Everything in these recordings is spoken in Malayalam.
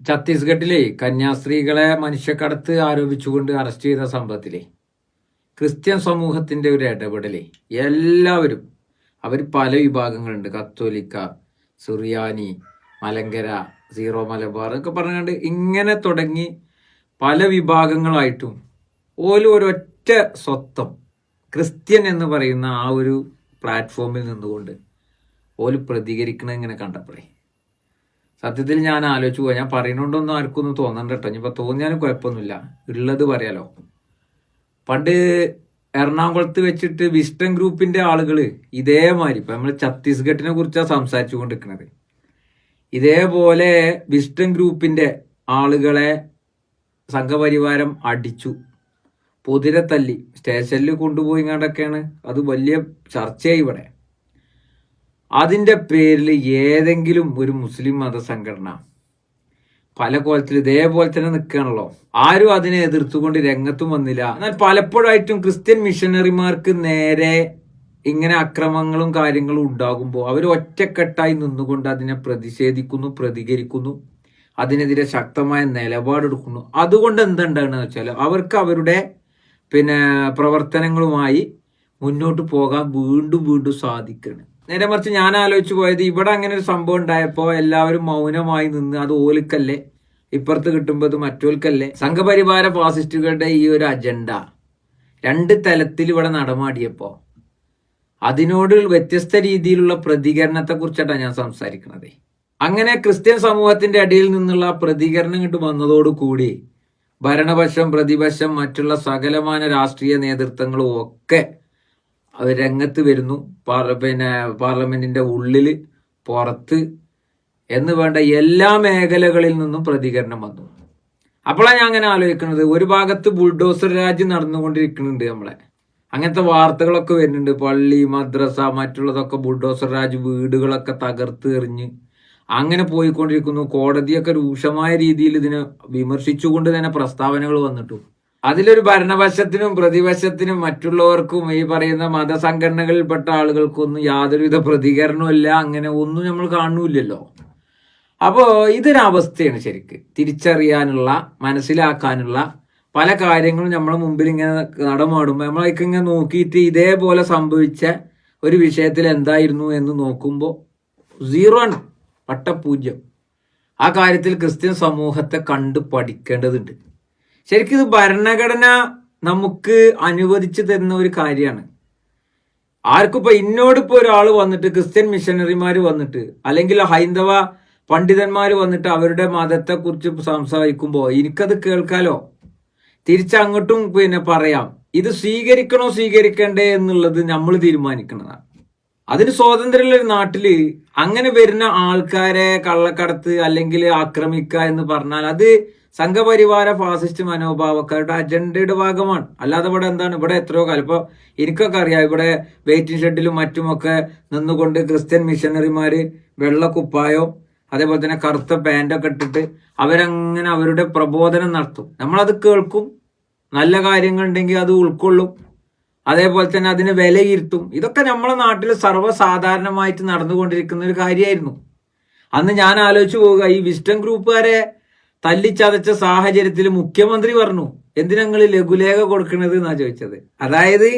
ഛത്തീസ്ഗഡിലെ കന്യാസ്ത്രീകളെ മനുഷ്യക്കടത്ത് ആരോപിച്ചുകൊണ്ട് അറസ്റ്റ് ചെയ്ത സംഭവത്തിലെ ക്രിസ്ത്യൻ സമൂഹത്തിന്റെ ഒരു ഇടപെടലേ എല്ലാവരും അവർ പല വിഭാഗങ്ങളുണ്ട്. കത്തോലിക്ക സുറിയാനി മലങ്കര സീറോ മലബാർ എന്നൊക്കെ പറഞ്ഞുകൊണ്ട് ഇങ്ങനെ തുടങ്ങി പല വിഭാഗങ്ങളായിട്ടും ഓരോ ഒരൊറ്റ സ്വത്വം ക്രിസ്ത്യൻ എന്ന് പറയുന്ന ആ ഒരു പ്ലാറ്റ്ഫോമിൽ നിന്നുകൊണ്ട് ഓൽ പ്രതികരിക്കണം ഇങ്ങനെ കണ്ടപ്പോഴേ സത്യത്തിൽ ഞാൻ ആലോചിച്ചു പോയി. ഞാൻ പറയണോണ്ടൊന്നും ആർക്കും ഒന്നും തോന്നണ്ട കേട്ടോ ഇനിയിപ്പോൾ തോന്നിയാലും കുഴപ്പമൊന്നുമില്ല. ഉള്ളത് പറയാലോ. പണ്ട് എറണാകുളത്ത് വെച്ചിട്ട് വിസ്റ്റൺ ഗ്രൂപ്പിന്റെ ആളുകൾ ഇതേമാതിരി ഇപ്പൊ നമ്മൾ ഛത്തീസ്ഗഡിനെ കുറിച്ചാണ് സംസാരിച്ചു കൊണ്ടിരിക്കുന്നത് ഇതേപോലെ വിസ്റ്റൺ ഗ്രൂപ്പിന്റെ ആളുകളെ സംഘപരിവാരം അടിച്ചു. പൊതിരെ തല്ലി. സ്റ്റേഷനിൽ കൊണ്ടുപോയി കണ്ടൊക്കെയാണ് അത് വലിയ ചർച്ചയായി ഇവിടെ. അതിന്റെ പേരിൽ ഏതെങ്കിലും ഒരു മുസ്ലിം മതസംഘടന പല കോലത്തിൽ ഇതേപോലെ തന്നെ നിൽക്കുകയാണല്ലോ. ആരും അതിനെ എതിർത്തുകൊണ്ട് രംഗത്തും വന്നില്ല. എന്നാൽ പലപ്പോഴായിട്ടും ക്രിസ്ത്യൻ മിഷനറിമാർക്ക് നേരെ ഇങ്ങനെ അക്രമങ്ങളും കാര്യങ്ങളും ഉണ്ടാകുമ്പോൾ അവർ ഒറ്റക്കെട്ടായി നിന്നുകൊണ്ട് അതിനെ പ്രതിഷേധിക്കുന്നു പ്രതികരിക്കുന്നു അതിനെതിരെ ശക്തമായ നിലപാടെടുക്കുന്നു. അതുകൊണ്ട് എന്തുണ്ടാകുന്നത് വെച്ചാൽ അവർക്ക് അവരുടെ പിന്നെ പ്രവർത്തനങ്ങളുമായി മുന്നോട്ട് പോകാൻ വീണ്ടും വീണ്ടും സാധിക്കുകയാണ്. നേരെ മറിച്ച് ഞാൻ ആലോചിച്ചു പോയത് ഇവിടെ അങ്ങനെ ഒരു സംഭവം ഉണ്ടായപ്പോൾ എല്ലാവരും മൗനമായി നിന്ന് അത് ഓലിക്കല്ലേ ഇപ്പുറത്ത് കിട്ടുമ്പോൾ അത് മറ്റോൽക്കല്ലേ? സംഘപരിവാര ഫാസിസ്റ്റുകളുടെ ഈ ഒരു അജണ്ട രണ്ട് തലത്തിൽ ഇവിടെ നടമാടിയപ്പോൾ അതിനോട് വ്യത്യസ്ത രീതിയിലുള്ള പ്രതികരണത്തെ കുറിച്ചിട്ടാണ് ഞാൻ സംസാരിക്കുന്നത് അങ്ങനെ ക്രിസ്ത്യൻ സമൂഹത്തിന്റെ അടിയിൽ നിന്നുള്ള പ്രതികരണം ഇങ്ങോട്ട് വന്നതോടുകൂടി ഭരണപക്ഷം പ്രതിപക്ഷം മറ്റുള്ള സകലമാന രാഷ്ട്രീയ നേതൃത്വങ്ങളും ഒക്കെ രംഗത്ത് വരുന്നു. പിന്നെ പാർലമെന്റിന്റെ ഉള്ളിൽ പുറത്ത് എന്ന് വേണ്ട എല്ലാ മേഖലകളിൽ നിന്നും പ്രതികരണം വന്നു. അപ്പോഴാണ് ഞാൻ അങ്ങനെ ആലോചിക്കുന്നത്. ഒരു ഭാഗത്ത് ബുൾഡോസർ രാജ്യം നടന്നുകൊണ്ടിരിക്കുന്നുണ്ട് നമ്മളെ. അങ്ങനത്തെ വാർത്തകളൊക്കെ വരുന്നുണ്ട്. പള്ളി മദ്രസ മറ്റുള്ളതൊക്കെ ബുൾഡോസർ രാജ് വീടുകളൊക്കെ തകർത്ത് എറിഞ്ഞ് അങ്ങനെ പോയിക്കൊണ്ടിരിക്കുന്നു. കോടതിയൊക്കെ രൂക്ഷമായ രീതിയിൽ ഇതിനെ വിമർശിച്ചുകൊണ്ട് തന്നെ പ്രസ്താവനകൾ വന്നിട്ടു. അതിലൊരു ഭരണവശത്തിനും പ്രതിവശത്തിനും മറ്റുള്ളവർക്കും ഈ പറയുന്ന മതസംഘടനകളിൽപ്പെട്ട ആളുകൾക്കൊന്നും യാതൊരുവിധ പ്രതികരണമില്ല അങ്ങനെ ഒന്നും നമ്മൾ കാണുന്നില്ലല്ലോ. അപ്പോ ഇതൊരവസ്ഥയാണ് ശരിക്ക്. തിരിച്ചറിയാനുള്ള മനസ്സിലാക്കാനുള്ള പല കാര്യങ്ങളും നമ്മളെ മുമ്പിൽ ഇങ്ങനെ നടമാടുമ്പോൾ നമ്മളൊക്കെ ഇങ്ങനെ നോക്കിയിട്ട് ഇതേപോലെ സംഭവിച്ച ഒരു വിഷയത്തിൽ എന്തായിരുന്നു എന്ന് നോക്കുമ്പോൾ സീറോ ആണ് വട്ടപൂജ്യം. ആ കാര്യത്തിൽ ക്രിസ്ത്യൻ സമൂഹത്തെ കണ്ടു പഠിക്കേണ്ടതുണ്ട്. ശരിക്കും ഇത് ഭരണഘടന നമുക്ക് അനുവദിച്ചു തരുന്ന ഒരു കാര്യമാണ്. ആർക്കും ഇപ്പൊ ഇന്നോടിപ്പോ ഒരാൾ വന്നിട്ട് ക്രിസ്ത്യൻ മിഷനറിമാർ വന്നിട്ട് അല്ലെങ്കിൽ ഹൈന്ദവ പണ്ഡിതന്മാർ വന്നിട്ട് അവരുടെ മതത്തെ കുറിച്ച് സംസാരിക്കുമ്പോൾ എനിക്കത് കേൾക്കാലോ? തിരിച്ചങ്ങോട്ടും പിന്നെ പറയാം. ഇത് സ്വീകരിക്കണോ സ്വീകരിക്കണ്ടേ എന്നുള്ളത് നമ്മൾ തീരുമാനിക്കുന്നതാണ് അതിന് സ്വാതന്ത്ര്യമുള്ള ഒരു നാട്ടിൽ അങ്ങനെ വരുന്ന ആൾക്കാരെ കള്ളക്കടത്ത് അല്ലെങ്കിൽ ആക്രമിക്കുക എന്ന് പറഞ്ഞാൽ അത് സംഘപരിവാര ഫാസിസ്റ്റ് മനോഭാവക്കാരുടെ അജണ്ടയുടെ ഭാഗമാണ്. അല്ലാതെ ഇവിടെ എന്താണ്? ഇവിടെ എത്രയോ കാലം. ഇപ്പൊ എനിക്കൊക്കെ അറിയാം. ഇവിടെ വെയിറ്റിംഗ് ഷെഡിലും മറ്റുമൊക്കെ നിന്നുകൊണ്ട് ക്രിസ്ത്യൻ മിഷനറിമാര് വെള്ള കുപ്പായോ അതേപോലെ തന്നെ കറുത്ത പാന്റൊക്കെ ഇട്ടിട്ട് അവരങ്ങനെ അവരുടെ പ്രബോധനം നടത്തും. നമ്മളത് കേൾക്കും. നല്ല കാര്യങ്ങൾ ഉണ്ടെങ്കിൽ അത് ഉൾക്കൊള്ളും. അതേപോലെ തന്നെ അതിന് വിലയിരുത്തും. ഇതൊക്കെ നമ്മളെ നാട്ടിൽ സർവസാധാരണമായിട്ട് നടന്നുകൊണ്ടിരിക്കുന്ന ഒരു കാര്യമായിരുന്നു. അന്ന് ഞാൻ ആലോചിച്ചു പോവുക ഈ വിസ്റ്റൺ ഗ്രൂപ്പുകാരെ തല്ലിച്ചതച്ച സാഹചര്യത്തിൽ മുഖ്യമന്ത്രി പറഞ്ഞു എന്തിനങ്ങൾ ലഘുലേഖ കൊടുക്കണത് എന്നാ ചോദിച്ചത്? അതായത്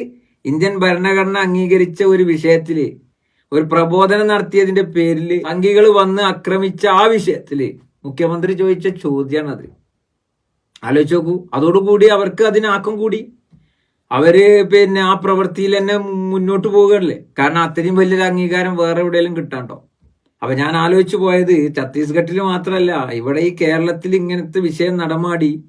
ഇന്ത്യൻ ഭരണഘടന അംഗീകരിച്ച ഒരു വിഷയത്തിൽ ഒരു പ്രബോധനം നടത്തിയതിന്റെ പേരിൽ സംഘികൾ വന്ന് ആക്രമിച്ച ആ വിഷയത്തിൽ മുഖ്യമന്ത്രി ചോദിച്ച ചോദ്യമാണ് അത്. ആലോചിച്ച് നോക്കൂ അതോടുകൂടി അവർക്ക് അതിനാക്കം കൂടി. അവർ പിന്നെ ആ പ്രവൃത്തിയിൽ തന്നെ മുന്നോട്ട് പോവുകയല്ലേ കാരണം അത്രയും വലിയൊരു അംഗീകാരം വേറെ എവിടെയെങ്കിലും കിട്ടാണ്ടോ? അപ്പൊ ഞാൻ ആലോചിച്ചു പോയത് ഛത്തീസ്ഗഡിൽ മാത്രമല്ല ഇവിടെ ഈ കേരളത്തിൽ ഇങ്ങനത്തെ വിഷയം നടമാടി.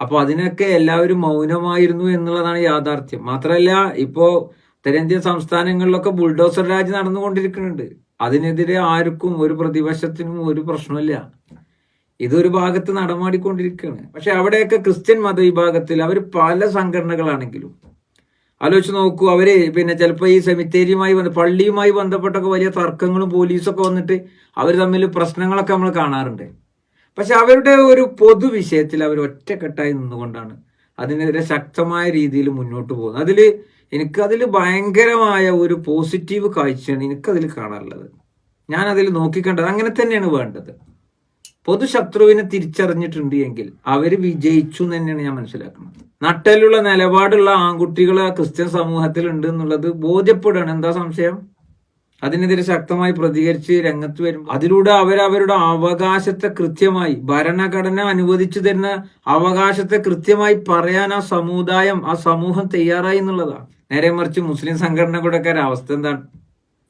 അപ്പൊ അതിനൊക്കെ എല്ലാവരും മൗനമായിരുന്നു എന്നുള്ളതാണ് യാഥാർത്ഥ്യം. മാത്രമല്ല ഇപ്പോ ഉത്തരേന്ത്യൻ സംസ്ഥാനങ്ങളിലൊക്കെ ബുൾഡോസർ രാജ് നടന്നുകൊണ്ടിരിക്കുന്നുണ്ട്. അതിനെതിരെ ആർക്കും ഒരു പ്രതിപക്ഷത്തിനും ഒരു പ്രശ്നമില്ല ഇതൊരു ഭാഗത്ത് നടമാടിക്കൊണ്ടിരിക്കുകയാണ്. പക്ഷെ അവിടെയൊക്കെ ക്രിസ്ത്യൻ മതവിഭാഗത്തിൽ അവർ പല സംഘടനകളാണെങ്കിലും ആലോചിച്ച് നോക്കൂ അവർ പിന്നെ ചിലപ്പോൾ ഈ സെമിത്തേരിയുമായി ബന്ധ പള്ളിയുമായി ബന്ധപ്പെട്ടൊക്കെ വലിയ തർക്കങ്ങളും പോലീസൊക്കെ വന്നിട്ട് അവർ തമ്മിൽ പ്രശ്നങ്ങളൊക്കെ നമ്മൾ കാണാറുണ്ട്. പക്ഷെ അവരുടെ ഒരു പൊതു വിഷയത്തിൽ അവർ ഒറ്റക്കെട്ടായി നിന്നുകൊണ്ടാണ് അതിനെതിരെ ശക്തമായ രീതിയിൽ മുന്നോട്ട് പോകുന്നത്. അതിൽ എനിക്കതിൽ ഭയങ്കരമായ ഒരു പോസിറ്റീവ് കാഴ്ചയാണ് എനിക്കതിൽ കാണാറുള്ളത് ഞാൻ നോക്കിക്കണ്ടത് അങ്ങനെ തന്നെയാണ് വേണ്ടത്. പൊതുശത്രുവിനെ തിരിച്ചറിഞ്ഞിട്ടുണ്ട് എങ്കിൽ അവർ വിജയിച്ചു എന്ന് തന്നെയാണ് ഞാൻ മനസ്സിലാക്കുന്നത്. നട്ടലുള്ള നിലപാടുള്ള ആൺകുട്ടികൾ ആ ക്രിസ്ത്യൻ സമൂഹത്തിൽ ഉണ്ട് എന്നുള്ളത് ബോധ്യപ്പെടുകയാണ്. എന്താ സംശയം? അതിനെതിരെ ശക്തമായി പ്രതികരിച്ച് രംഗത്ത് വരും അതിലൂടെ അവരവരുടെ അവകാശത്തെ കൃത്യമായി ഭരണഘടന അനുവദിച്ചു തരുന്ന അവകാശത്തെ കൃത്യമായി പറയാൻ ആ സമുദായം ആ സമൂഹം തയ്യാറായി എന്നുള്ളതാണ്. നേരെ മറിച്ച് മുസ്ലിം സംഘടനകളുടെയൊക്കെ ഒരു അവസ്ഥ എന്താണ്?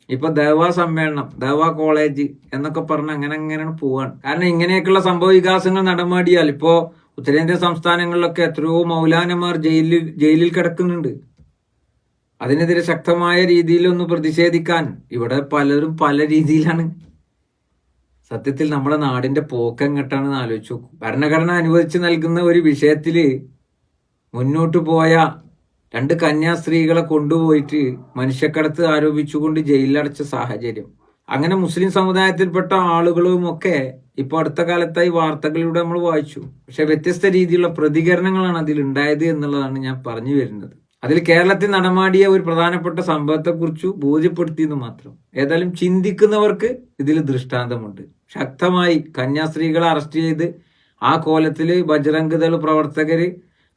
ഇപ്പൊ ദേവാ സമ്മേളനം ദേവാ കോളേജ് എന്നൊക്കെ പറഞ്ഞ് അങ്ങനെ അങ്ങനെയാണ് പോവാണ്. കാരണം ഇങ്ങനെയൊക്കെയുള്ള സംഭവ വികാസങ്ങൾ നടമാടിയാൽ ഇപ്പോ ഉത്തരേന്ത്യൻ സംസ്ഥാനങ്ങളിലൊക്കെ എത്രയോ മൗലാനമാർ ജയിലിൽ ജയിലിൽ കിടക്കുന്നുണ്ട്. അതിനെതിരെ ശക്തമായ രീതിയിൽ ഒന്ന് പ്രതിഷേധിക്കാൻ ഇവിടെ പലരും പല രീതിയിലാണ്. സത്യത്തിൽ നമ്മുടെ നാടിന്റെ പോക്ക് എങ്ങോട്ടാണെന്ന് ആലോചിച്ചു ഭരണഘടന അനുവദിച്ച് നൽകുന്ന ഒരു വിഷയത്തിൽ മുന്നോട്ട് പോയ രണ്ട് കന്യാസ്ത്രീകളെ കൊണ്ടുപോയിട്ട് മനുഷ്യക്കടത്ത് ആരോപിച്ചുകൊണ്ട് ജയിലിലടച്ച സാഹചര്യം. അങ്ങനെ മുസ്ലിം സമുദായത്തിൽപ്പെട്ട ആളുകളും ഒക്കെ ഇപ്പൊ അടുത്ത കാലത്തായി വാർത്തകളിലൂടെ നമ്മൾ വായിച്ചു. പക്ഷെ വ്യത്യസ്ത രീതിയിലുള്ള പ്രതികരണങ്ങളാണ് അതിൽ ഉണ്ടായത് എന്നുള്ളതാണ് ഞാൻ പറഞ്ഞു വരുന്നത്. അതിൽ കേരളത്തിൽ നടമാടിയ ഒരു പ്രധാനപ്പെട്ട സംഭവത്തെക്കുറിച്ച് ബോധ്യപ്പെടുത്തിയെന്ന് മാത്രം. ഏതായാലും ചിന്തിക്കുന്നവർക്ക് ഇതിൽ ദൃഷ്ടാന്തമുണ്ട്. ശക്തമായി കന്യാസ്ത്രീകളെ അറസ്റ്റ് ചെയ്ത് ആ കോലത്തിൽ ബജറംഗ് ദൾ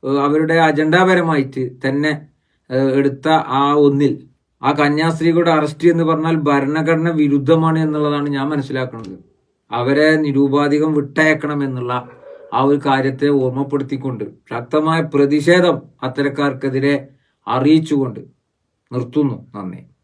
അവരുടെ അജണ്ടാപരമായിട്ട് തന്നെ എടുത്ത ആ ഒന്നിൽ. ആ കന്യാസ്ത്രീകളുടെ അറസ്റ്റ് എന്ന് പറഞ്ഞാൽ ഭരണഘടന വിരുദ്ധമാണ് എന്നുള്ളതാണ് ഞാൻ മനസ്സിലാക്കുന്നത്. അവരെ നിരൂപാധികം വിട്ടയക്കണം എന്നുള്ള ആ ഒരു കാര്യത്തെ ഓർമ്മപ്പെടുത്തിക്കൊണ്ട് ശക്തമായ പ്രതിഷേധം അത്തരക്കാർക്കെതിരെ അറിയിച്ചുകൊണ്ട് നിർത്തുന്നു. നന്ദി.